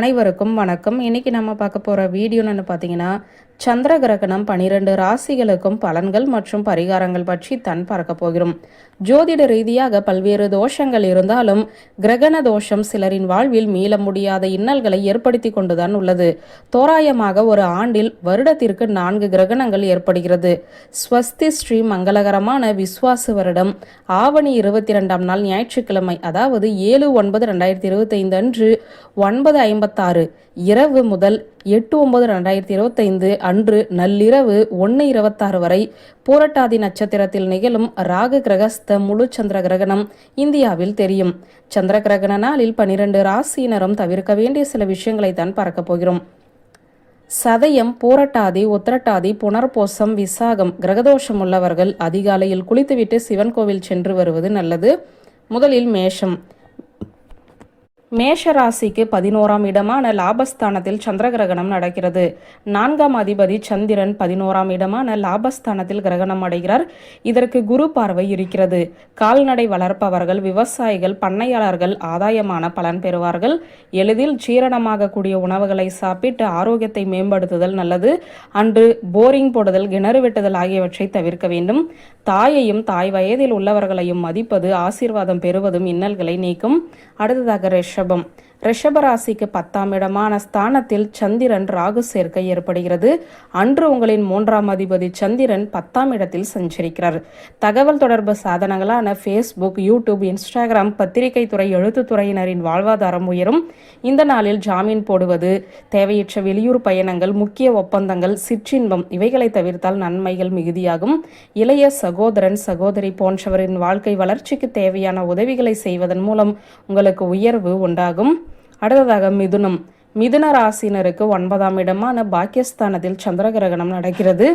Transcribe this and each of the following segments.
அனைவருக்கும் வணக்கம். இன்னைக்கு நம்ம பார்க்க போகிற வீடியோன்னு பார்த்தீங்கன்னா சந்திர கிரகணம் பனிரெண்டு ராசிகளுக்கும் பலன்கள் மற்றும் பரிகாரங்கள் பற்றி தான் பார்க்க போகிறோம். ஜோதிட ரீதியாக பல்வேறு தோஷங்கள் இருந்தாலும் கிரகண தோஷம் சிலரின் வாழ்வில் மீள முடியாத இன்னல்களை ஏற்படுத்தி கொண்டுதான் உள்ளது. தோராயமாக ஒரு ஆண்டில் வருடத்திற்கு நான்கு கிரகணங்கள் ஏற்படுகிறது. ஸ்வஸ்தி ஸ்ரீ மங்களகரமான விஸ்வாசு வருடம் ஆவணி இருபத்தி ரெண்டாம் நாள் ஞாயிற்றுக்கிழமை அதாவது ஏழு ஒன்பது ரெண்டாயிரத்தி இருபத்தைந்து அன்று ஒன்பது ஐம்பத்தாறு இரவு முதல் எட்டு ஒன்பது ரெண்டாயிரத்தி இருபத்தைந்து அன்று நள்ளிரவு ஒன்று இருபத்தாறு வரை பூரட்டாதி நட்சத்திரத்தில் நிகழும் ராகு கிரகஸ்த முழு சந்திர கிரகணம் இந்தியாவில் தெரியும். சந்திர கிரகண நாளில் பனிரெண்டு ராசியினரும் தவிர்க்க வேண்டிய சில விஷயங்களை தான் பார்க்க போகிறோம். சதயம் பூரட்டாதி உத்திரட்டாதி புனர்போசம் விசாகம் கிரகதோஷம் உள்ளவர்கள் அதிகாலையில் குளித்துவிட்டு சிவன் கோவில் சென்று வருவது நல்லது. முதலில் மேஷம். மேஷ ராசிக்கு பதினோராம் இடமான லாபஸ்தானத்தில் சந்திர கிரகணம் நடக்கிறது. நான்காம் அதிபதி சந்திரன் பதினோராம் இடமான லாபஸ்தானத்தில் கிரகணம் அடைகிறார். இதற்கு குரு பார்வை இருக்கிறது. கால்நடை வளர்ப்பவர்கள் விவசாயிகள் பண்ணையாளர்கள் ஆதாயமான பலன் பெறுவார்கள். எளிதில் ஜீரணமாகக்கூடிய உணவுகளை சாப்பிட்டு ஆரோக்கியத்தை மேம்படுத்துதல் நல்லது. அன்று போரிங் போடுதல் கிணறு வெட்டுதல் ஆகியவற்றை தவிர்க்க வேண்டும். தாயையும் தாய் வயதில் உள்ளவர்களையும் மதிப்பது ஆசீர்வாதம் பெறுவதும் இன்னல்களை நீக்கும். அடுத்ததாக പ്രക്ഷോഭം ரிஷபராசிக்கு பத்தாம் இடமான ஸ்தானத்தில் சந்திரன் ராகு சேர்க்கை ஏற்படுகிறது. அன்று உங்களின் மூன்றாம் அதிபதி சந்திரன் பத்தாம் இடத்தில் சஞ்சரிக்கிறார். தகவல் தொடர்பு சாதனங்களான ஃபேஸ்புக் யூடியூப் இன்ஸ்டாகிராம் பத்திரிகை துறை எழுத்துத்துறையினரின் வாழ்வாதாரம் உயரும். இந்த நாளில் ஜாமீன் போடுவது தேவையற்ற வெளியூர் பயணங்கள் முக்கிய ஒப்பந்தங்கள் சிற்றின்பம் இவைகளை தவிர்த்தால் நன்மைகள் மிகுதியாகும். இளைய சகோதரன் சகோதரி போன்றவரின் வாழ்க்கை வளர்ச்சிக்கு தேவையான உதவிகளை செய்வதன் மூலம் உங்களுக்கு உயர்வு உண்டாகும். அடுத்ததாக மிதுனம். மிதுன ராசினருக்கு ஒன்பதாம் இடமான பாக்கியஸ்தானத்தில் சந்திர கிரகணம் நடக்கிறது.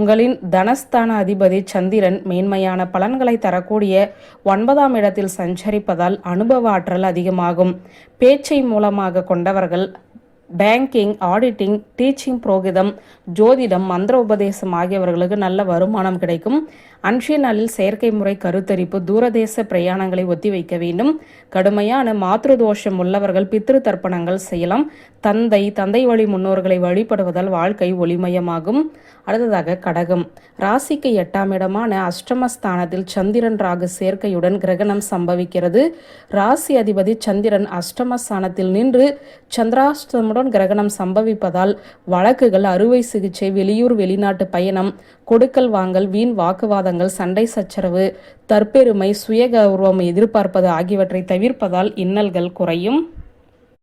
உங்களின் தனஸ்தான அதிபதி சந்திரன் மேன்மையான பலன்களை தரக்கூடிய ஒன்பதாம் இடத்தில் சஞ்சரிப்பதால் அனுபவ ஆற்றல் அதிகமாகும். பேச்சை மூலமாக கொண்டவர்கள் பேங்கிங் ஆடிட்டிங் டீச்சிங் புரோகிதம் ஜோதிடம் மந்திர உபதேசம் ஆகியவர்களுக்கு நல்ல வருமானம் கிடைக்கும். அன்றைய நாளில் செயற்கை முறை கருத்தரிப்பு தூரதேச பிரயாணங்களை ஒத்திவைக்க வேண்டும். கடுமையான மாத்ருதோஷம் உள்ளவர்கள் பித்ரு தர்ப்பணங்கள் செய்யலாம். தந்தை தந்தை வழி முன்னோர்களை வழிபடுவதால் வாழ்க்கை ஒளிமயமாகும். அடுத்ததாக கடகம். ராசிக்கு எட்டாம் இடமான அஷ்டமஸ்தானத்தில் சந்திரன் ராகு சேர்க்கையுடன் கிரகணம் சம்பவிக்கிறது. ராசி அதிபதி சந்திரன் அஷ்டமஸ்தானத்தில் நின்று சந்திராஷ்டமுடன் கிரகணம் சம்பவிப்பதால் வழக்குகள் அறுவை சிகிச்சை வெளியூர் வெளிநாட்டு பயணம் கொடுக்கல் வாங்கல் வீண் வாக்குவாதங்கள் சண்டை சச்சரவு தற்பெருமை சுய கௌரவம் எதிர்பார்ப்பது ஆகியவற்றை தவிர்ப்பதால் இன்னல்கள் குறையும்.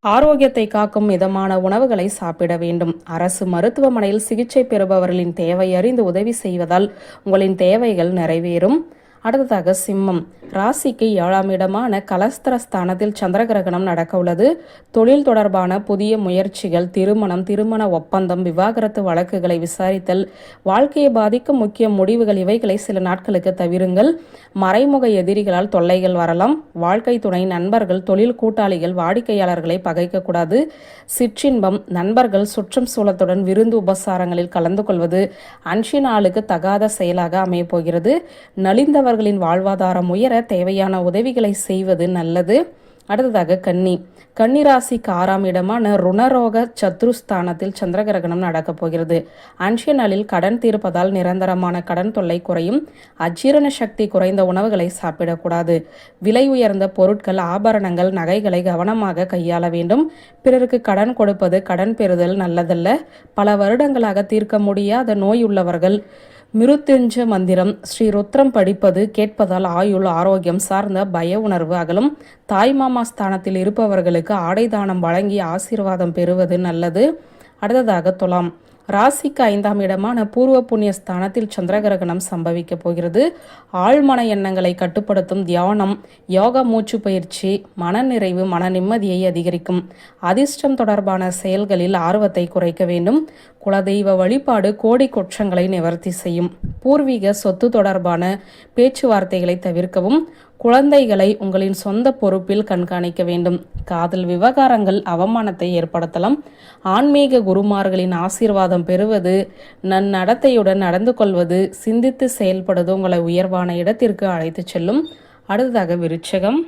ஆரோக்கியத்தை காக்கும் விதமான உணவுகளை சாப்பிட வேண்டும். அரசு மருத்துவமனையில் சிகிச்சை பெறுபவர்களின் தேவை அறிந்து உதவி செய்வதால் உங்களின் தேவைகள் நிறைவேறும். அடுத்ததாக சிம்மம். ராசிக்கு ஏழாம் இடமான கலஸ்தர ஸ்தானத்தில் சந்திர கிரகணம் நடக்க உள்ளது. தொழில் தொடர்பான புதிய முயற்சிகள் திருமணம் திருமண ஒப்பந்தம் விவாகரத்து வழக்குகளை விசாரித்தல் வாழ்க்கையை பாதிக்கும் முக்கிய முடிவுகள் இவைகளை சில நாட்களுக்கு தவிருங்கள். மறைமுக எதிரிகளால் தொல்லைகள் வரலாம். வாழ்க்கை துணை நண்பர்கள் தொழில் கூட்டாளிகள் வாடிக்கையாளர்களை பகைக்கக்கூடாது. சிற்றின்பம் நண்பர்கள் சுற்றம் சூழத்துடன் விருந்து உபசாரங்களில் கலந்து கொள்வது அன்ஷி நாளுக்கு தகாத செயலாக அமையப் போகிறது. நலிந்தவர் அவர்களின் வாழ்வாதாரம் உயர தேவையான உதவிகளை செய்வது நல்லது. அடுத்ததாக கன்னி. கன்னிராசிக்கு ஆறாம் இடமான ருணரோக சத்ருஸ்தானத்தில் சந்திர கிரகணம் நடக்கப் போகிறது. அன்ஷிய நாளில் கடன் தீர்ப்பதால் நிரந்தரமான கடன் தொல்லை குறையும். அஜீரண சக்தி குறைந்த உணவுகளை சாப்பிடக்கூடாது. விலை உயர்ந்த பொருட்கள் ஆபரணங்கள் நகைகளை கவனமாக கையாள வேண்டும். பிறருக்கு கடன் கொடுப்பது கடன் பெறுதல் நல்லதல்ல. பல வருடங்களாக தீர்க்க முடியாத நோய் உள்ளவர்கள் மிருத்யுஞ்ச மந்திரம் ஸ்ரீ ருத்ரம் படிப்பது கேட்பதால் ஆயுள் ஆரோக்கியம் சார்ந்த பய உணர்வு அகலும். தாய்மாமா ஸ்தானத்தில் இருப்பவர்களுக்கு ஆடை தானம் வழங்கி ஆசீர்வாதம் பெறுவது நல்லது. அடுத்ததாக துலாம். ராசிக்கு ஐந்தாம் இடமான பூர்வ புண்ணிய ஸ்தானத்தில் சந்திர கிரகணம் சம்பவிக்க போகிறது. ஆழ்மன எண்ணங்களை கட்டுப்படுத்தும் தியானம் யோகா மூச்சு பயிற்சி மனநிறைவு மன நிம்மதியை அதிகரிக்கும். அதிர்ஷ்டம் தொடர்பான செயல்களில் ஆர்வத்தை குறைக்க வேண்டும். குலதெய்வ வழிபாடு கோடி குற்றங்களை நிவர்த்தி செய்யும். பூர்வீக சொத்து தொடர்பான பேச்சுவார்த்தைகளை தவிர்க்கவும். குழந்தைகளை உங்களின் சொந்த பொறுப்பில் கண்காணிக்க வேண்டும். காதல் விவகாரங்கள் அவமானத்தை ஏற்படுத்தலாம். ஆன்மீக குருமார்களின் ஆசீர்வாதம் பெறுவது நன்னடத்தையுடன் நடந்து கொள்வது சிந்தித்து செயல்படுவது உங்களை உயர்வான இடத்திற்கு அழைத்து செல்லும். அடுத்ததாக விருச்சகம்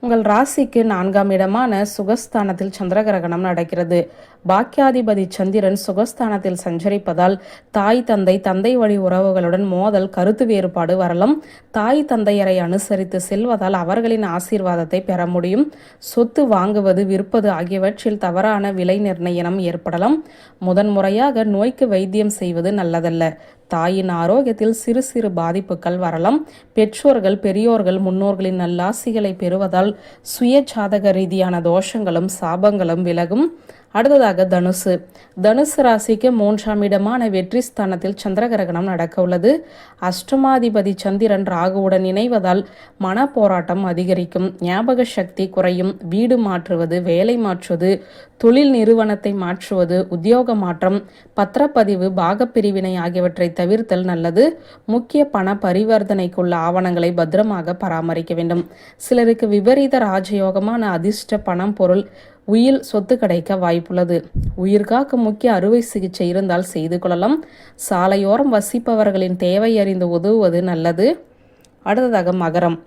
உங்கள் ராசிக்கு நான்காம் இடமான சுகஸ்தானத்தில் சந்திர கிரகணம் நடக்கிறது. பாக்கியாதிபதி சந்திரன் சுகஸ்தானத்தில் சஞ்சரிப்பதால் தாய் தந்தை தந்தை வழி உறவுகளுடன் மோதல் கருத்து வேறுபாடு வரலாம் தாய் தந்தையரை அனுசரித்து செல்வதால் அவர்களின் ஆசீர்வாதத்தை பெற முடியும். சொத்து வாங்குவது விற்பது ஆகியவற்றில் தவறான விலை நிர்ணயம் ஏற்படலாம். முதன்முறையாக நோய்க்கு வைத்தியம் செய்வது நல்லதல்ல. தாயின் ஆரோக்கியத்தில் சிறு சிறு பாதிப்புகள் வரலாம். பெற்றோர்கள் பெரியோர்கள் முன்னோர்களின் நல்லாசிகளை பெறுவதால் சுய ஜாதக ரீதியான தோஷங்களும் சாபங்களும் விலகும். அடுத்ததாக தனுசு. தனுசு ராசிக்கு மூன்றாம் இடமான வெற்றி ஸ்தானத்தில் சந்திர கிரகணம் நடக்க உள்ளது. அஷ்டமாதிபதி சந்திரன் ராகுவுடன் இணைவதால் மன போராட்டம் அதிகரிக்கும். ஞாபக சக்தி குறையும். வீடு மாற்றுவது வேலை மாற்றுவது தொழில் நிறுவனத்தை மாற்றுவது உத்தியோக மாற்றம் பத்திரப்பதிவு பாகப்பிரிவினை ஆகியவற்றை தவிர்த்தல் நல்லது. முக்கிய பண பரிவர்த்தனைக்குள்ள ஆவணங்களை பத்திரமாக பராமரிக்க வேண்டும். சிலருக்கு விபரீத ராஜயோகமான அதிர்ஷ்ட பணம் பொருள் உயில் சொத்து கிடைக்க வாய்ப்புள்ளது. உயிர்காக்க முக்கிய அறுவை சிகிச்சை இருந்தால் செய்து கொள்ளலாம். சாலையோரம் வசிப்பவர்களின் தேவை அறிந்து உதவுவது நல்லது. அடுத்ததாக மகரம்.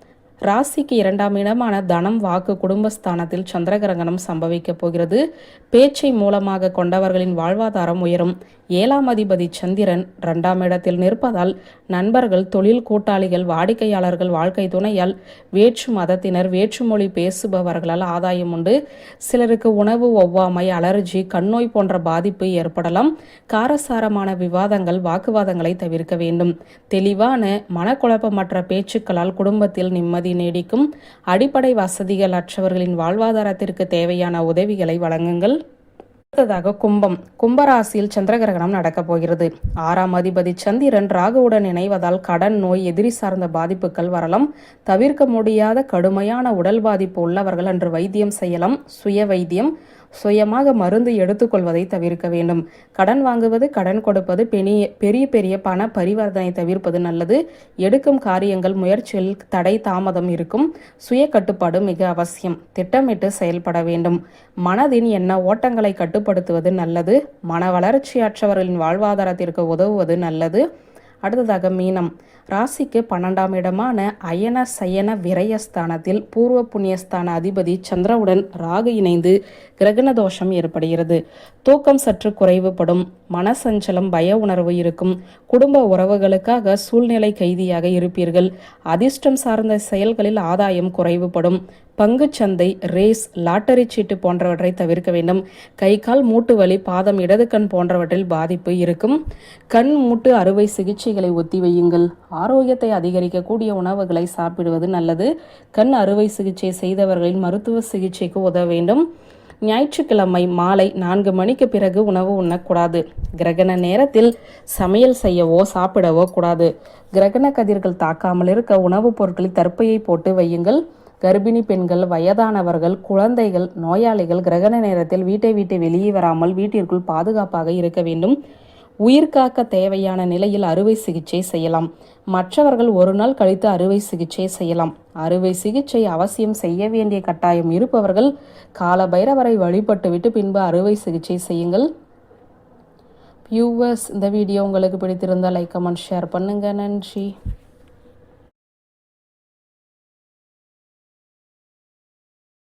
ராசிக்கு இரண்டாம் இடமான தனம் வாக்கு குடும்பஸ்தானத்தில் சந்திரகிரகணம் சம்பவிக்கப் போகிறது. பேச்சை மூலமாக கொண்டவர்களின் வாழ்வாதாரம் உயரும். ஏழாம் அதிபதி சந்திரன் இரண்டாம் இடத்தில் நிற்பதால் நண்பர்கள் தொழில் கூட்டாளிகள் வாடிக்கையாளர்கள் வாழ்க்கை துணையால் வேற்று மதத்தினர் வேற்றுமொழி பேசுபவர்களால் ஆதாயம் உண்டு. சிலருக்கு உணவு ஒவ்வாமை அலர்ஜி கண்ணோய் போன்ற பாதிப்பு ஏற்படலாம். காரசாரமான விவாதங்கள் வாக்குவாதங்களை தவிர்க்க வேண்டும். தெளிவான மனக்குழப்பமற்ற பேச்சுக்களால் குடும்பத்தில் நிம்மதி நீடிக்கும் அடிப்படை வசதிகள் அற்றவர்களின் வாழ்வாதாரத்திற்கு தேவையான உதவிகளை வழங்குங்கள். அடுத்ததாக கும்பம். கும்பராசியில் சந்திரகிரகணம் நடக்கப் போகிறது. ஆறாம் அதிபதி சந்திரன் ராகுவுடன் இணைவதால் கடன் நோய் எதிரி சார்ந்த பாதிப்புகள் வரலாம். தவிர்க்க முடியாத கடுமையான உடல் பாதிப்பு உள்ளவர்கள் அன்று வைத்தியம் செய்யலாம். சுய வைத்தியம் சுயமாக மருந்து எடுத்துக்கொள்வதை தவிர்க்க வேண்டும். கடன் வாங்குவது கடன் கொடுப்பது பெரிய பெரிய பெரிய பண பரிவர்த்தனை தவிர்ப்பது நல்லது. எடுக்கும் காரியங்கள் முயற்சியில் தடை தாமதம் இருக்கும். சுய கட்டுப்பாடு மிக அவசியம். திட்டமிட்டு செயல்பட வேண்டும். மனதின் எண்ண ஓட்டங்களை கட்டுப்படுத்துவது நல்லது. மன வளர்ச்சியற்றவர்களின் வாழ்வாதாரத்திற்கு உதவுவது நல்லது. அடுத்ததாக மீனம். ராசிக்கு பன்னெண்டாம் இடமான அயன சயன விரயஸ்தானத்தில் பூர்வ புண்ணியஸ்தான அதிபதி சந்திரவுடன் ராகு இணைந்து கிரகண தோஷம் ஏற்படுகிறது. தூக்கம் சற்று குறைவுபடும் மனசஞ்சலம் பய உணர்வு இருக்கும் குடும்ப உறவுகளுக்காக சூழ்நிலை கைதியாக இருப்பீர்கள். அதிர்ஷ்டம் சார்ந்த செயல்களில் ஆதாயம் குறைவுபடும் பங்குச்சந்தை ரேஸ் லாட்டரி சீட்டு போன்றவற்றை தவிர்க்க வேண்டும். கை கால் மூட்டு வலி பாதம் இடது கண் போன்றவற்றில் பாதிப்பு இருக்கும். கண் மூட்டு அறுவை சிகிச்சைகளை ஒத்திவையுங்கள் ஆரோக்கியத்தை அதிகரிக்கக்கூடிய உணவுகளை சாப்பிடுவது நல்லது. கண் அறுவை சிகிச்சை செய்தவர்களின் மருத்துவ சிகிச்சைக்கு உதவ வேண்டும். ஞாயிற்றுக்கிழமை மாலை நான்கு மணிக்கு பிறகு உணவு உண்ணக்கூடாது. கிரகண நேரத்தில் சமையல் செய்யவோ சாப்பிடவோ கூடாது. கிரகண கதிர்கள் தாக்காமல் இருக்க உணவுப் பொருட்களில் தற்பையை போட்டு வையுங்கள். கர்ப்பிணி பெண்கள் வயதானவர்கள் குழந்தைகள் நோயாளிகள் கிரகண நேரத்தில் வீட்டை விட்டு வெளியே வராமல் வீட்டிற்குள் பாதுகாப்பாக இருக்க வேண்டும். உயிர்காக்க தேவையான நிலையில் அறுவை சிகிச்சை செய்யலாம். மற்றவர்கள் ஒரு நாள் கழித்து அறுவை சிகிச்சை செய்யலாம். அறுவை சிகிச்சை அவசியம் செய்ய வேண்டிய கட்டாயம் இருப்பவர்கள் கால பைரவரை வழிபட்டுவிட்டு பின்பு அறுவை சிகிச்சை செய்யுங்கள். வியூவர்ஸ் இந்த வீடியோ உங்களுக்கு பிடித்திருந்தால் லைக் கமெண்ட் ஷேர் பண்ணுங்கள் நன்றி.